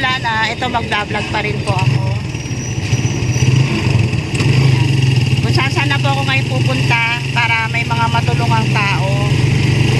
Umuulan, ah, ito mag-vlog pa rin po ako. Kung saan na po ako ngayon pupunta para may mga matulungang tao.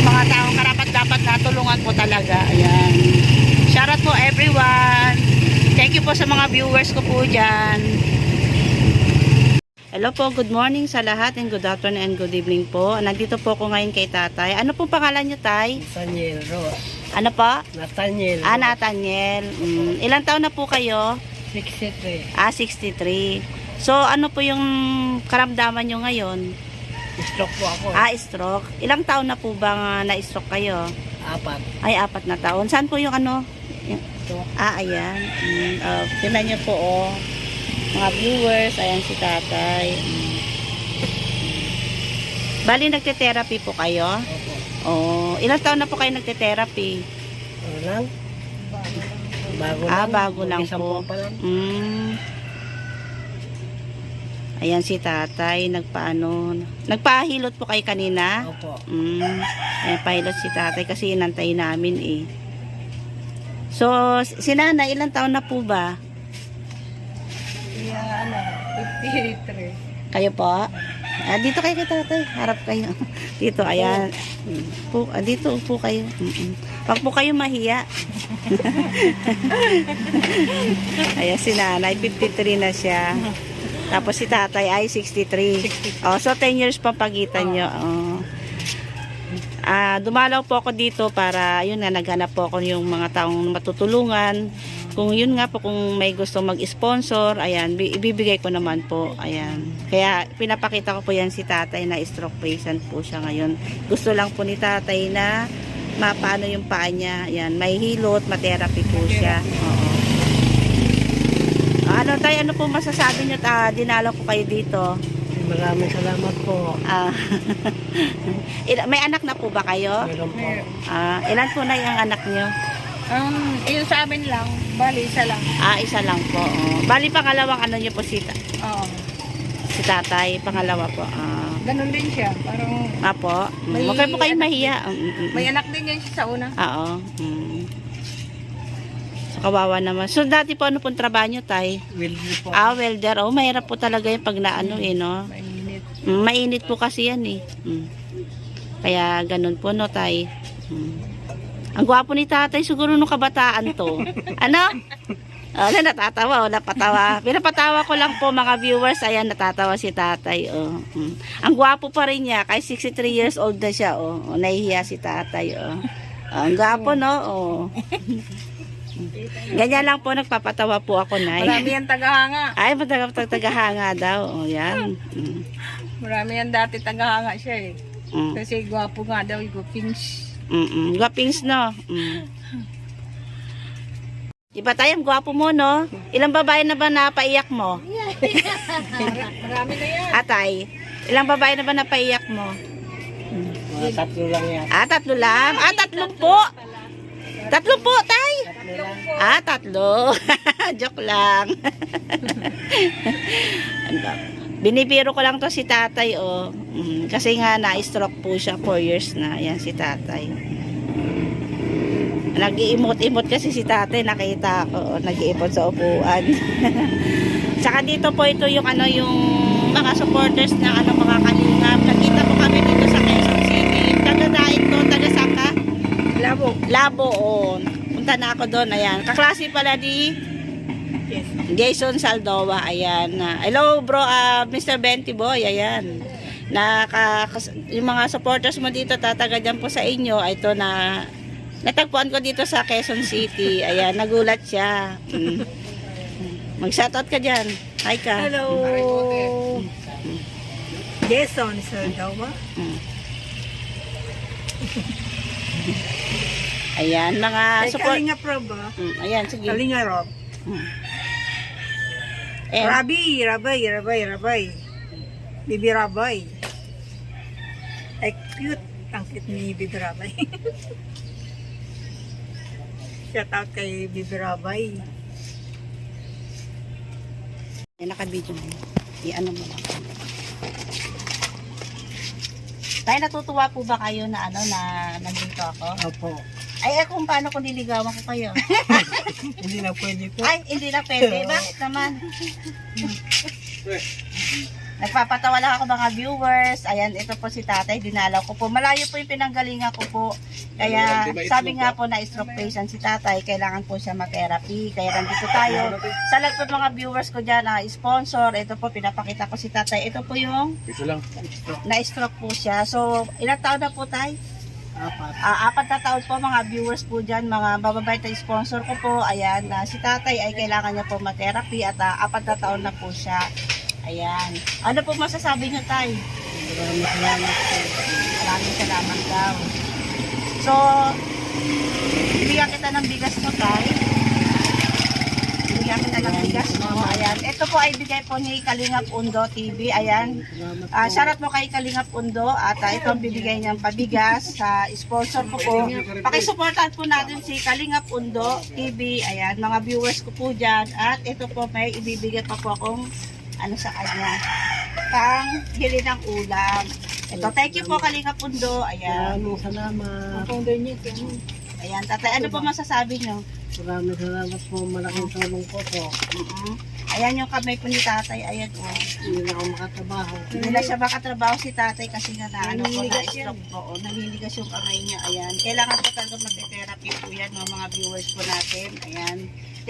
Mga taong karapat dapat natulungan po talaga. Ayan. Shoutout po everyone. Thank you po sa mga viewers ko po dyan. Hello po, good morning sa lahat and good afternoon and good evening po. Nandito po ako ngayon kay tatay. Ano pong pangalan niyo, tay? Nathaniel Ross. Ano po? Nathaniel. Ah, Nathaniel. Mm, ilang taon na po kayo? 63. Ah, 63. So, ano po yung karamdaman nyo ngayon? Stroke po ako. Ah, stroke. Ilang taon na po bang na-stroke kayo? Apat. Ay, apat na taon. Saan po yung ano? Ito. Ah, ayan. Mm, oh, tingnan nyo po, oh. Mga viewers, ayan si tatay. Mm. Bali, nagte-therapy po kayo? Opo. Oh, ilang taon na po kayo nagte-therapy? Ano lang? Bago Ah, lang. bago lang po. buwan pa lang. Mm. Ayan si tatay, nagpaano, nagpahilot po kayo kanina? Opo. Mm. Ayan, pahilot si tatay kasi inantay namin eh. So, si nanay, ilang taon na po ba? Kaya ano, 53. Kayo po? Ah, dito kayo kay tatay. Harap kayo. Dito, ayan. Po, ah, dito, upo kayo. Wag po kayo mahiya. ayan si nanay, 53 na siya. Tapos si tatay ay 63. Oh, so 10 years pa pagitan nyo. Oh. Ah, dumalaw po ako dito para yun nga naghanap po ako yung mga taong matutulungan. Kung yun nga po kung may gusto mag-sponsor, ayan, bi- ibibigay ko naman po. Ayan. Kaya pinapakita ko po yan si tatay na stroke patient po siya ngayon. Gusto lang po ni tatay na mapaano yung paa niya. Ayan, may hilot, ma-therapy po siya. Oo. Ano tayo, ano po masasabi niyo? Ah, dinalaw ko kayo dito. Maraming salamat po. Ah, may anak na po ba kayo? Meron po. Ah, ilan po na yung anak niyo? Um, yun sa amin lang, bali isa lang. Ah, isa lang po. Oh. Bali pangalawang ano niyo po si, ta- Oo. si tatay, pangalawa po. Ah, Ganun din siya. Parang apo. Mm, May Huwag kayo po kayo mahiya. Mm, mm, mm. may anak din yan siya sa una. Oo. Mm. So, kawawa naman. So, dati po ano pong trabaho niyo, tay? Will po. Ah, welder. Oh, mahirap po talaga yung pag naano eh, no? Mainit. Mm, mainit po kasi yan eh. Mm. Kaya ganun po no tay. Mm. Ang gwapo ni tatay siguro nung kabataan to. ano? Oh, na natatawa, oh, napatawa. Pinapatawa ko lang po mga viewers. Ayan, natatawa si tatay. Oh. Mm. Ang gwapo pa rin niya. Kahit 63 years old na siya. Oh. Oh, nahihiya si tatay. Oh. Oh, ang gwapo, no? Oh. Ganyan lang po, nagpapatawa po ako, Nay. Marami yan tagahanga. Ay, matagal tagahanga daw. Oh, yan. Mm. Marami yan dati tagahanga siya eh. Mm. Kasi gwapo nga daw, yung pinch. Mm-mm. Gwapings, no? Mm. Diba tayo, ang gwapo mo, no? Ilang babae na ba napaiyak mo? Marami na yan. Atay, ilang babae na ba napaiyak mo? Mga tatlo lang yan. Ah, tatlo lang? Ah, tatlong po! Tatlong po, tay! Tatlo. Ah, tatlo. Joke lang. Binibiro ko lang to si tatay, oh. Mm, kasi nga, na-stroke po siya, 4 years na. Yan, si tatay. Nag-iimot-imot kasi si tatay, nakita ko, oh, nag-iipot sa upuan. Saka dito po ito yung ano yung mga supporters ng ano mga kalingap. Nakita po kami dito sa Quezon City. Taga Daig to, taga Saka. Labo. Labo, oh. Punta na ako doon, ayan. Kaklase pala di Yes. Jason Saldoa, ayan. hello bro, ah, Mr. Benty Boy, ayan. Naka, yung mga supporters mo dito, tataga dyan po sa inyo. Ay, Ito na, natagpuan ko dito sa Quezon City. Ayan, nagulat siya. Mm. Mag-shoutout ka dyan. Hi ka. Hello. Jason, sir daw ba? Mm. Ayan, mga Ay, support. Kalinga Pro ba? Mm, ayan, sige. Kalinga Rob. Mm. And, Rabi, Rabay, Rabay, Rabay. Bibi Rabay. Ay, cute. Ang cute ni Bibi Rabay. Shout out kay Bibi Rabay. Ay, naka-video mo. I-ano mo lang. Tayo natutuwa po ba kayo na ano na nandito ako? Opo. Ay, eh, kung paano kung niligawan ko kayo? Hindi na pwede po. Ay, hindi na pwede. Bakit naman? Nagpapatawa lang ako mga viewers. Ayan, ito po si tatay. Dinalaw ko po. Malayo po yung pinanggalingan ko po. Kaya sabi nga po na stroke patient si tatay. Kailangan po siya mag-therapy. Kaya nandito tayo. Sa lahat po mga viewers ko dyan, na sponsor. Ito po, pinapakita ko si tatay. Ito po yung na-stroke po siya. So, ilang taon na po tayo? Apat. Ah, apat na taon po mga viewers po dyan, mga bababait na sponsor ko po. Ayan, na si tatay ay kailangan niya po ma-therapy at ah, apat na taon na po siya. Ayan. Ano po masasabi niyo, tay? Maraming salamat po. Maraming salamat daw. So, bigyan kita ng bigas mo, tay. Bigyan kita ng bigas mo. Ayan. Ito po ay bigay po ni Kalingap Undo TV. Ayan. Po. Ah, shoutout po kay Kalingap Undo at uh, ito ang bibigay niyang pabigas sa sponsor ko po. Pakisuportahan po natin si Kalingap Undo TV. Ayan, mga viewers ko po dyan. At ito po may ibibigay pa po akong ano sa kanya. Pang hili ng ulam. Ito, thank you po Kalingap Undo. Ayan. Salamat. Ayan, tatay, ano po masasabi niyo? Maraming salamat po. Malaking tulong po po. mm Ayan yung kamay po ni tatay. Ayan oh. Hindi na ako makatrabaho. Hindi na siya makatrabaho si tatay kasi nga na ano po, na stroke po. O, naninigas yung kamay niya. Ayan. Kailangan po talaga mag-therapy po yan ng mga viewers po natin. Ayan.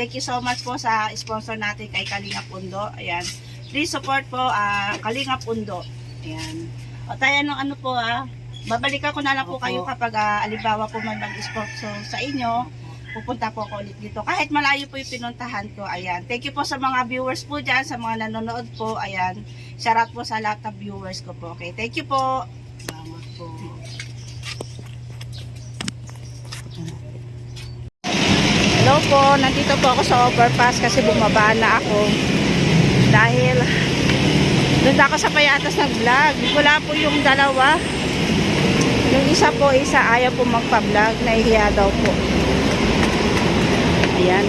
Thank you so much po sa sponsor natin kay Kalinga Pundo. Ayan. Please support po ah, Kalinga Pundo. Ayan. O tayo nung ano po ah. Babalikan ko na lang po Opo. kayo kapag ah, alibawa po man mag-sponsor sa inyo pupunta po ako ulit dito. Kahit malayo po yung pinuntahan ko, ayan. Thank you po sa mga viewers po dyan, sa mga nanonood po, ayan. Shoutout po sa lahat ng viewers ko po. Okay, thank you po. Salamat po. Hello po, nandito po ako sa overpass kasi bumaba na ako. Dahil doon ako sa payatas ng vlog. Wala po yung dalawa. Yung isa po, isa ayaw po magpa-vlog. Nahihiya daw po. Ayan.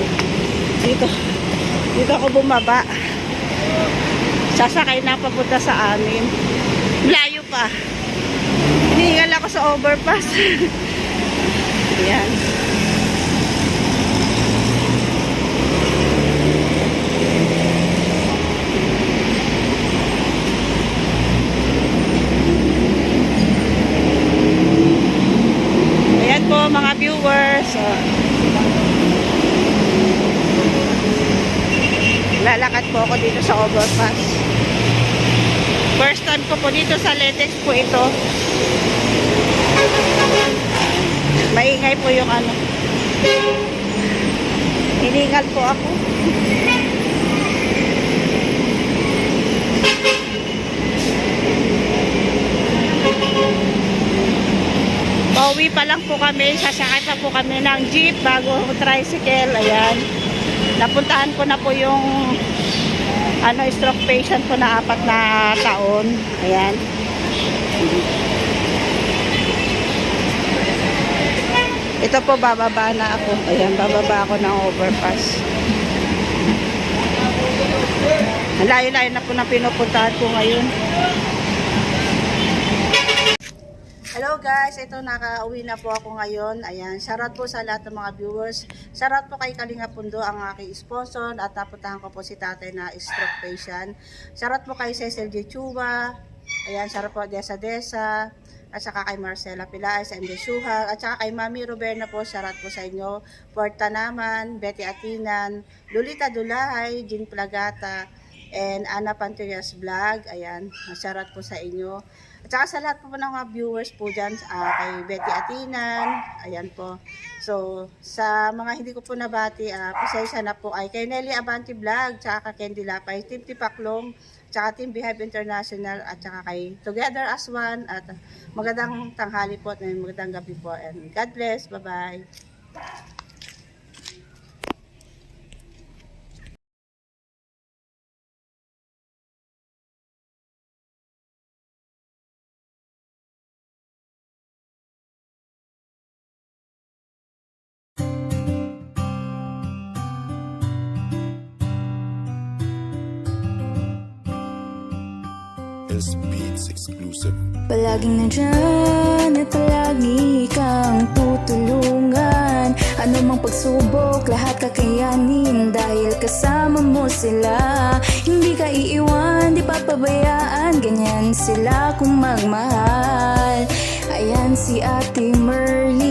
Dito. Dito ako bumaba. Sasakay na papunta sa amin. Layo pa. Hinihingal ako sa overpass. Ayan. Ayan po mga viewers. Oh. Lalakad po ako dito sa overpass. First time ko po dito sa Letex po ito. Maingay po yung ano. Hiningal po ako. Pauwi pa lang po kami, sasakay pa po kami ng jeep bago tricycle, ayan. Napuntahan ko na po yung ano, stroke patient ko na apat na taon, ayan. Ito po, bababa na ako. Ayan, bababa ako ng overpass. Ang layo-layo na po na pinupuntahan ko ngayon. Hello guys, ito nakauwi na po ako ngayon. Ayan, shoutout po sa lahat ng mga viewers. Shoutout po kay Kalinga Pundo, ang aking sponsor. At napuntahan ko po si tatay na stroke patient. Shoutout po kay Cecil J. Chua. Ayan, shoutout po Desa Desa. At saka kay Marcela Pilay sa MD Suhag. At saka kay Mami Roberna po, shoutout po sa inyo. Porta naman, Betty Atinan, Lolita Dulahay, Jean Plagata, and Ana Panterias Vlog. Ayan, shoutout po sa inyo. At saka sa lahat po ng mga viewers po dyan, ah, kay Betty Atinan, ayan po. So, sa mga hindi ko po nabati, uh, pasensya na po ay kay Nelly Abanti Vlog, tsaka kay Candy Lapay, Team Tipaklong, tsaka Team Behave International, at tsaka kay Together as One, at magandang tanghali po at magandang gabi po. And God bless, bye-bye. S Beats exclusive. Palaging nandyan at palagi kang tutulungan. Ano mang pagsubok, lahat kakayanin. Dahil kasama mo sila. Hindi ka iiwan, di papabayaan. Ganyan sila kung magmahal. Ayan si Ate Merly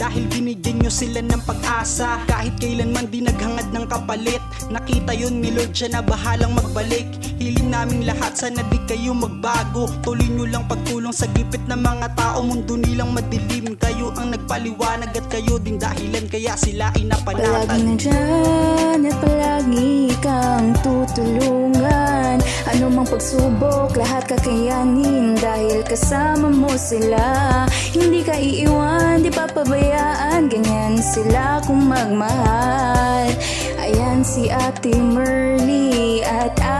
dahil binigyan nyo sila ng pag-asa. Kahit kailanman di naghangad ng kapalit. Nakita yun ni Lord siya na bahalang magbalik. Hiling naming lahat sana di kayo magbago. Tuloy nyo lang pagtulong sa gipit ng mga tao. Mundo nilang madilim. Kayo ang nagpaliwanag at kayo din dahilan Kaya sila ay napanatan nandyan at palagi kang tutulungan Ano mang pagsubok, lahat kakayanin. Dahil kasama mo sila Hindi ka iiwan, di papabayaan. Ganyan sila kung magmahal. Ayan si Ate Merly at Ate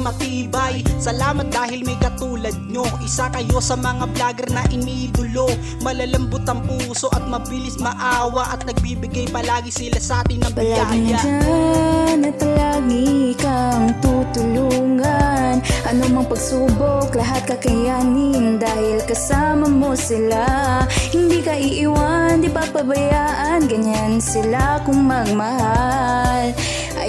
matibay. Salamat dahil may katulad nyo. Isa kayo sa mga vlogger na iniidolo Malalambot ang puso at mabilis maawa At nagbibigay palagi sila sa atin ng biyaya. Nandyan at palagi kang tutulungan. Ano mang pagsubok, lahat kakayanin. Dahil kasama mo sila. Hindi ka iiwan, di papabayaan. Ganyan sila kung magmahal